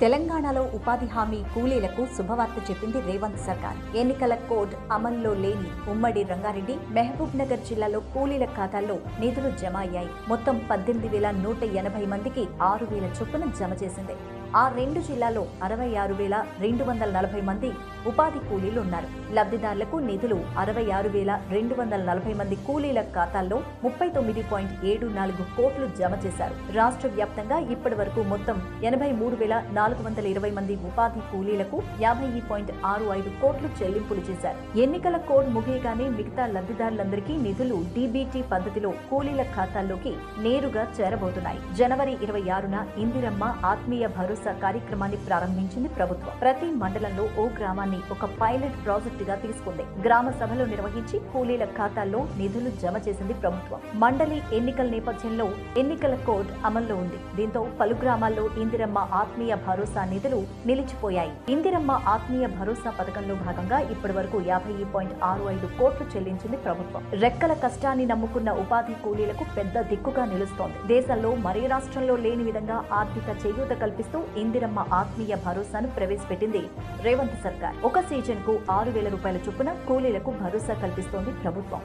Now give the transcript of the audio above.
తెలంగాణలో ఉపాధి హామీ కూలీలకు శుభవార్త చెప్పింది రేవంత్ సర్కార్. ఎన్నికల కోడ్ అమల్లో లేని ఉమ్మడి రంగారెడ్డి మహబూబ్ నగర్ జిల్లాలో కూలీల ఖాతాల్లో నిధులు జమ అయ్యాయి. మొత్తం పద్దెనిమిది వేల నూట ఎనభై మందికి ఆరు వేల చొప్పున జమ చేసింది. ఆ రెండు జిల్లాలో అరవై ఆరు వేల రెండు వందల నలభై మంది ఉపాధి కూలీలు ఉన్నారు లబ్ధిదారులకు నిధులు అరవై ఆరు వేల రెండు వందల నలభై మంది కూలీల ఖాతాల్లో ముప్పై తొమ్మిది పాయింట్ ఏడు నాలుగు కోట్లు జమ చేశారు. రాష్ట్ర వ్యాప్తంగా ఇప్పటి వరకు మొత్తం ఎనభై మూడు వేల నాలుగు వందల ఇరవై మంది ఉపాధి కూలీలకు యాభై పాయింట్ ఆరు ఐదు కోట్లు చెల్లింపులు చేశారు. ఎన్నికల కోడ్ ముగియగానే మిగతా లబ్ధిదారులందరికీ నిధులు డీబీటీ పద్ధతిలో కూలీల ఖాతాల్లోకి నేరుగా చేరబోతున్నాయి. జనవరి ఇరవై ఆరున ఇందిరమ్మ ఆత్మీయ భరోసా కార్యక్రమాన్ని ప్రారంభించింది ప్రభుత్వం. ప్రతి మండలంలో ఓ గ్రామాన్ని ఒక పైలట్ ప్రాజెక్టుగా తీసుకుంది. గ్రామ సభలు నిర్వహించి కూలీల ఖాతాల్లో నిధులు జమ చేసింది ప్రభుత్వం. మండలి ఎన్నికల నేపథ్యంలో ఎన్నికల కోడ్ అమల్లో ఉంది. దీంతో పలు గ్రామాల్లో ఇందిరమ్మ ఆత్మీయ భరోసా నిధులు నిలిచిపోయాయి. ఇందిరమ్మ ఆత్మీయ భరోసా పథకంలో భాగంగా ఇప్పటి వరకు యాభై పాయింట్ ఆరు ఐదు కోట్లు చెల్లించింది ప్రభుత్వం. రెక్కల కష్టాన్ని నమ్ముకున్న ఉపాధి కూలీలకు పెద్ద దిక్కుగా నిలుస్తోంది. దేశంలో మరే రాష్ట్రంలో లేని విధంగా ఆర్థిక చేయూత కల్పిస్తూ ఇందిరమ్మ ఆత్మీయ భరోసాను ప్రవేశపెట్టింది. రేవంత్ సర్కార్ ఒక సీజన్కు ఆరు వేల రూపాయల చొప్పున కూలీలకు భరోసా కల్పిస్తోంది ప్రభుత్వం.